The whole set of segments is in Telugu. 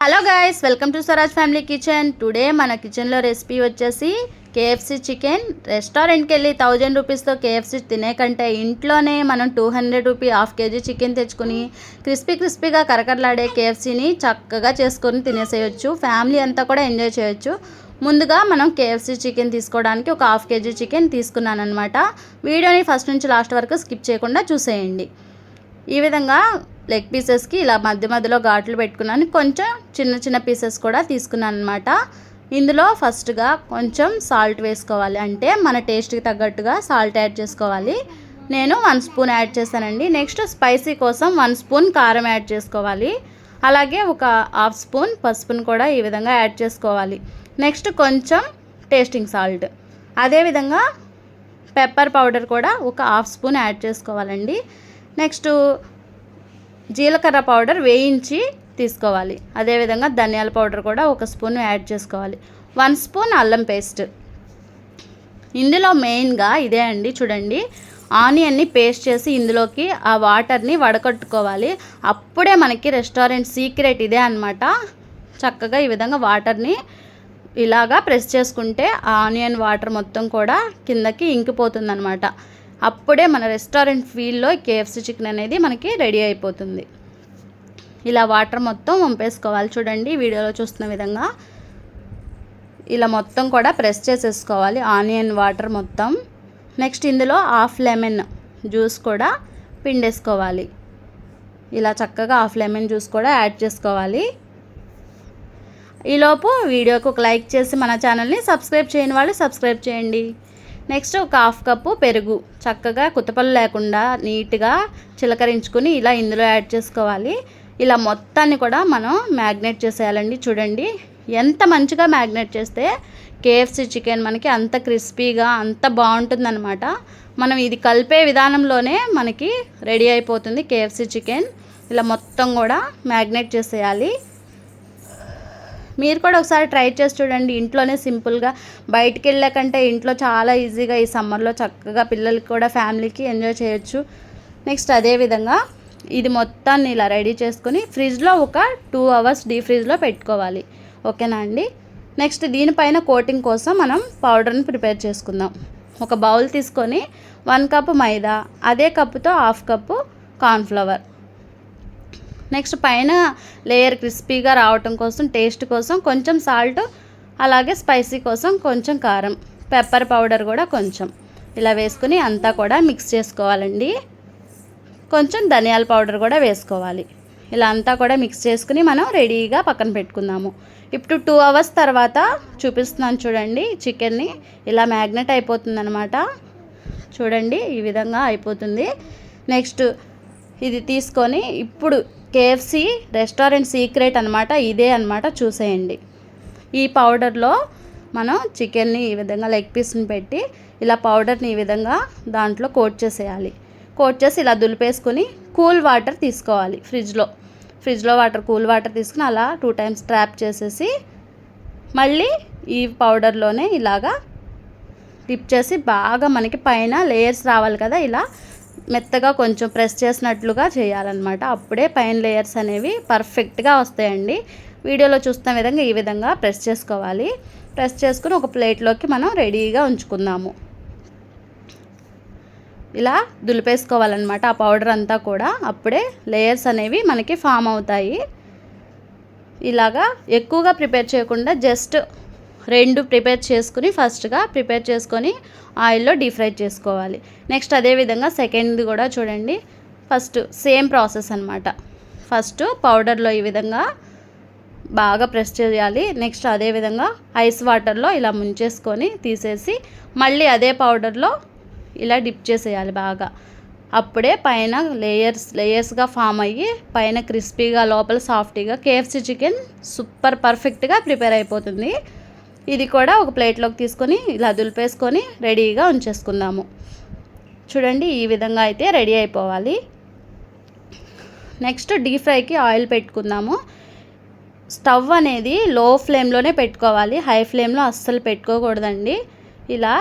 Hello guys welcome to Swaraj family kitchen today మన కిచెన్లో రెసిపీ వచ్చేసి కేఎఫ్సి చికెన్ రెస్టారెంట్కి వెళ్ళి థౌజండ్ రూపీస్తో కేఎఫ్సీ తినే కంటే ఇంట్లోనే మనం two hundred rupee half KG chicken తెచ్చుకుని క్రిస్పీ క్రిస్పీగా కరకరలాడే కేఎఫ్సీని చక్కగా చేసుకొని తినేసేయచ్చు. ఫ్యామిలీ అంతా కూడా ఎంజాయ్ చేయొచ్చు. ముందుగా మనం కేఎఫ్సీ చికెన్ తీసుకోవడానికి ఒక హాఫ్ కేజీ చికెన్ తీసుకున్నాను అనమాట వీడియోని ఫస్ట్ నుంచి లాస్ట్ వరకు స్కిప్ చేయకుండా చూసేయండి. ఈ విధంగా లెగ్ పీసెస్కి ఇలా మధ్య మధ్యలో ఘాట్లు పెట్టుకున్నాను. కొంచెం చిన్న చిన్న పీసెస్ కూడా తీసుకున్నాను అనమాట ఇందులో ఫస్ట్గా కొంచెం సాల్ట్ వేసుకోవాలి. అంటే మన టేస్ట్కి తగ్గట్టుగా సాల్ట్ యాడ్ చేసుకోవాలి. నేను వన్ స్పూన్ యాడ్ చేశానండి. నెక్స్ట్ స్పైసీ కోసం వన్ స్పూన్ కారం యాడ్ చేసుకోవాలి. అలాగే ఒక హాఫ్ స్పూన్ పసుపును కూడా ఈ విధంగా యాడ్ చేసుకోవాలి. నెక్స్ట్ కొంచెం టేస్టింగ్ సాల్ట్ అదేవిధంగా పెప్పర్ పౌడర్ కూడా ఒక హాఫ్ స్పూన్ యాడ్ చేసుకోవాలండి. నెక్స్ట్ జీలకర్ర పౌడర్ వేయించి తీసుకోవాలి. అదేవిధంగా ధనియాల పౌడర్ కూడా ఒక స్పూన్ యాడ్ చేసుకోవాలి. వన్ స్పూన్ అల్లం పేస్ట్. ఇందులో మెయిన్గా ఇదే అండి చూడండి. ఆనియన్ని పేస్ట్ చేసి ఇందులోకి ఆ వాటర్ని వడకట్టుకోవాలి. అప్పుడే మనకి రెస్టారెంట్ సీక్రెట్ ఇదే అనమాట చక్కగా ఈ విధంగా వాటర్ని ఇలాగా ప్రెస్ చేసుకుంటే ఆ ఆనియన్ వాటర్ మొత్తం కూడా కిందకి ఇంకిపోతుంది అనమాట అప్పుడే మన రెస్టారెంట్ ఫీల్డ్లో కేఎఫ్సి చికెన్ అనేది మనకి రెడీ అయిపోతుంది. ఇలా వాటర్ మొత్తం వంపేసుకోవాలి చూడండి వీడియోలో చూస్తున్న విధంగా. ఇలా మొత్తం కూడా ప్రెస్ చేసేసుకోవాలి ఆనియన్ వాటర్ మొత్తం. నెక్స్ట్ ఇందులో హాఫ్ లెమన్ జ్యూస్ కూడా పిండేసుకోవాలి. ఇలా చక్కగా హాఫ్ లెమన్ జ్యూస్ కూడా యాడ్ చేసుకోవాలి. ఈలోపు వీడియోకి ఒక లైక్ చేసి మన ఛానల్ని సబ్స్క్రైబ్ చేయని వాళ్ళు సబ్స్క్రైబ్ చేయండి. నెక్స్ట్ ఒక హాఫ్ కప్పు పెరుగు. చక్కగా కుతపలు లేకుండా నీట్గా చిలకరించుకుని ఇలా ఇందులో యాడ్ చేసుకోవాలి. ఇలా మొత్తాన్ని కూడా మనం మ్యాగ్నేట్ చేసేయాలండి. చూడండి ఎంత మంచిగా మ్యాగ్నేట్ చేస్తే కేఎఫ్సి చికెన్ మనకి అంత క్రిస్పీగా అంత బాగుంటుందన్నమాట. మనం ఇది కలిపే విధానంలోనే మనకి రెడీ అయిపోతుంది కేఎఫ్సి చికెన్. ఇలా మొత్తం కూడా మ్యాగ్నేట్ చేసేయాలి. మీరు కూడా ఒకసారి ట్రై చేసి చూడండి. ఇంట్లోనే సింపుల్గా బయటికి వెళ్ళకంటే ఇంట్లో చాలా ఈజీగా ఈ సమ్మర్లో చక్కగా పిల్లలకి కూడా ఫ్యామిలీకి ఎంజాయ్ చేయొచ్చు. నెక్స్ట్ అదేవిధంగా ఇది మొత్తాన్ని ఇలా రెడీ చేసుకుని ఫ్రిడ్జ్లో ఒక టూ అవర్స్ డీ ఫ్రిడ్జ్లో పెట్టుకోవాలి. ఓకేనా అండి? నెక్స్ట్ దీనిపైన కోటింగ్ కోసం మనం పౌడర్ని ప్రిపేర్ చేసుకుందాం. ఒక బౌల్ తీసుకొని వన్ కప్ మైదా అదే కప్పుతో హాఫ్ కప్పు కార్న్ఫ్లవర్ నెక్స్ట్ పైన లేయర్ క్రిస్పీగా రావటం కోసం టేస్ట్ కోసం కొంచెం సాల్ట్ అలాగే స్పైసీ కోసం కొంచెం కారం పెప్పర్ పౌడర్ కూడా కొంచెం. ఇలా వేసుకుని అంతా కూడా మిక్స్ చేసుకోవాలండి. కొంచెం ధనియాల పౌడర్ కూడా వేసుకోవాలి. ఇలా అంతా కూడా మిక్స్ చేసుకుని మనం రెడీగా పక్కన పెట్టుకుందాము. ఇప్పుడు టూ అవర్స్ తర్వాత చూపిస్తున్నాను చూడండి చికెన్ని. ఇలా మ్యాగ్నెట్ అయిపోతుంది అనమాట చూడండి ఈ విధంగా అయిపోతుంది. నెక్స్ట్ ఇది తీసుకొని ఇప్పుడు కేఎఫ్సి రెస్టారెంట్ సీక్రెట్ అనమాట ఇదే అనమాట చూసేయండి. ఈ పౌడర్లో మనం చికెన్ని ఈ విధంగా లెగ్ పీస్ని పెట్టి ఇలా పౌడర్ని ఈ విధంగా దాంట్లో కోట్ చేసేయాలి. కోట్ చేసి ఇలా దులిపేసుకొని కూల్ వాటర్ తీసుకోవాలి ఫ్రిడ్జ్లో. ఫ్రిడ్జ్లో వాటర్ కూల్ వాటర్ తీసుకుని అలా టూ టైమ్స్ ట్రాప్ చేసేసి మళ్ళీ ఈ పౌడర్లోనే ఇలాగా డిప్ చేసి బాగా మనకి పైన లేయర్స్ రావాలి కదా ఇలా మెత్తగా కొంచెం ప్రెస్ చేసినట్లుగా చేయాలన్నమాట. అప్పుడే పైన లేయర్స్ అనేవి పర్ఫెక్ట్గా వస్తాయండి. వీడియోలో చూస్తున్న విధంగా ఈ విధంగా ప్రెస్ చేసుకోవాలి. ప్రెస్ చేసుకుని ఒక ప్లేట్లోకి మనం రెడీగా ఉంచుకుందాము. ఇలా దులిపేసుకోవాలన్నమాట ఆ పౌడర్ అంతా కూడా. అప్పుడే లేయర్స్ అనేవి మనకి ఫామ్ అవుతాయి. ఇలాగా ఎక్కువగా ప్రిపేర్ చేయకుండా జస్ట్ రెండు ప్రిపేర్ చేసుకుని ఫస్ట్గా ప్రిపేర్ చేసుకొని ఆయిల్లో డీప్ ఫ్రై చేసుకోవాలి. నెక్స్ట్ అదేవిధంగా సెకండ్ది కూడా చూడండి. ఫస్ట్ సేమ్ ప్రాసెస్ అనమాట ఫస్ట్ పౌడర్లో ఈ విధంగా బాగా ప్రెస్ చేయాలి. నెక్స్ట్ అదేవిధంగా ఐస్ వాటర్లో ఇలా ముంచేసుకొని తీసేసి మళ్ళీ అదే పౌడర్లో ఇలా డిప్ చేసేయాలి బాగా. అప్పుడే పైన లేయర్స్ లేయర్స్గా ఫామ్ అయ్యి పైన క్రిస్పీగా లోపల సాఫ్టీగా కేఎఫ్సీ చికెన్ సూపర్ పర్ఫెక్ట్గా ప్రిపేర్ అయిపోతుంది. ఇది కూడా ఒక ప్లేట్లోకి తీసుకొని ఇలా దులిపేసుకొని రెడీగా ఉంచేసుకుందాము. చూడండి ఈ విధంగా అయితే రెడీ అయిపోవాలి. నెక్స్ట్ డీప్ ఫ్రైకి ఆయిల్ పెట్టుకుందాము. స్టవ్ అనేది లో ఫ్లేమ్లోనే పెట్టుకోవాలి. హై ఫ్లేమ్లో అస్సలు పెట్టుకోకూడదండి. ఇలా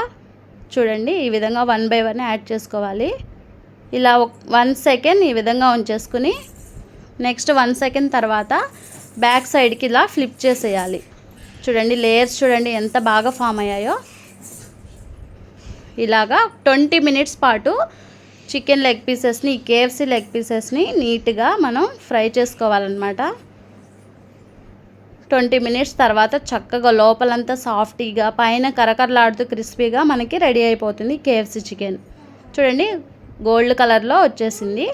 చూడండి ఈ విధంగా వన్ బై వన్ యాడ్ చేసుకోవాలి. ఇలా వన్ సెకండ్ ఈ విధంగా ఉంచేసుకుని నెక్స్ట్ వన్ సెకండ్ తర్వాత బ్యాక్ సైడ్కి ఇలా ఫ్లిప్ చేసేయాలి. చూడండి లేయర్స్ చూడండి ఎంత బాగా ఫామ్ అయ్యాయో. ఇలాగా ట్వంటీ మినిట్స్ పాటు చికెన్ లెగ్ పీసెస్ని కేఎఫ్సి లెగ్ పీసెస్ని నీట్గా మనం ఫ్రై చేసుకోవాలన్నమాట. ట్వంటీ మినిట్స్ తర్వాత చక్కగా లోపలంతా సాఫ్టీగా పైన కరకరలాడుతూ క్రిస్పీగా మనకి రెడీ అయిపోతుంది కేఎఫ్సీ చికెన్. చూడండి గోల్డ్ కలర్లో వచ్చేసింది.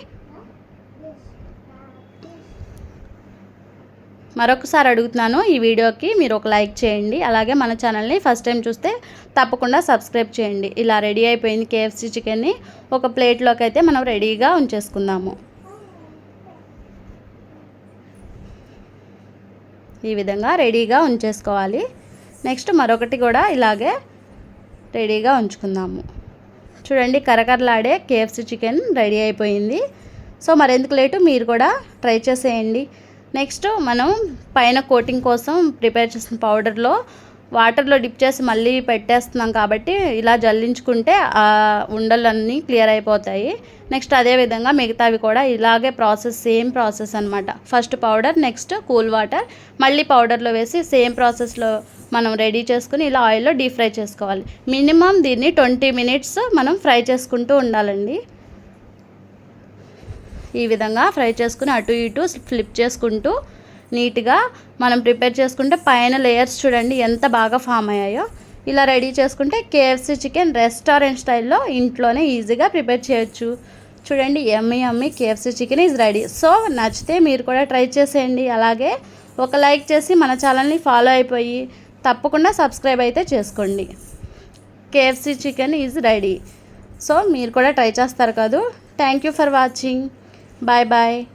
మరొకసారి అడుగుతున్నాను ఈ వీడియోకి మీరు ఒక లైక్ చేయండి. అలాగే మన ఛానల్ని ఫస్ట్ టైం చూస్తే తప్పకుండా సబ్స్క్రైబ్ చేయండి. ఇలా రెడీ అయిపోయింది కేఎఫ్సి చికెన్ని. ఒక ప్లేట్లోకి అయితే మనం రెడీగా ఉంచేసుకుందాము. ఈ విధంగా రెడీగా ఉంచేసుకోవాలి. నెక్స్ట్ మరొకటి కూడా ఇలాగే రెడీగా ఉంచుకుందాము. చూడండి కరకరలాడే కేఎఫ్సి చికెన్ రెడీ అయిపోయింది. సో మరెందుకు లేటు? మీరు కూడా ట్రై చేసేయండి. నెక్స్ట్ మనం పైన కోటింగ్ కోసం ప్రిపేర్ చేసిన పౌడర్లో వాటర్లో డిప్ చేసి మళ్ళీ పెట్టేస్తున్నాం కాబట్టి ఇలా జల్లించుకుంటే ఆ ఉండలన్నీ క్లియర్ అయిపోతాయి. నెక్స్ట్ అదే విధంగా మిగతావి కూడా ఇలాగే ప్రాసెస్ సేమ్ ప్రాసెస్ అనమాట first powder next cool water. మళ్ళీ పౌడర్లో వేసి సేమ్ ప్రాసెస్లో మనం రెడీ చేసుకుని ఇలా ఆయిల్లో డీప్ ఫ్రై చేసుకోవాలి. మినిమం దీన్ని ట్వంటీ మినిట్స్ మనం ఫ్రై చేసుకుంటూ ఉండాలండి. ఈ విధంగా ఫ్రై చేసుకుని అటు ఇటు ఫ్లిప్ చేసుకుంటూ నీట్గా మనం ప్రిపేర్ చేసుకుంటే పైన లేయర్స్ చూడండి ఎంత బాగా ఫామ్ అయ్యాయో. ఇలా రెడీ చేసుకుంటే కేఎఫ్సీ చికెన్ రెస్టారెంట్ స్టైల్లో ఇంట్లోనే ఈజీగా ప్రిపేర్ చేయొచ్చు. చూడండి yummy yummy KFC chicken is ready so నచ్చితే మీరు కూడా ట్రై చేసేయండి. అలాగే ఒక లైక్ చేసి మన ఛానల్ని ఫాలో అయిపోయి తప్పకుండా సబ్స్క్రైబ్ అయితే చేసుకోండి. KFC chicken is ready so మీరు కూడా ట్రై చేస్తారు కాదు. Thank you for watching Bye bye.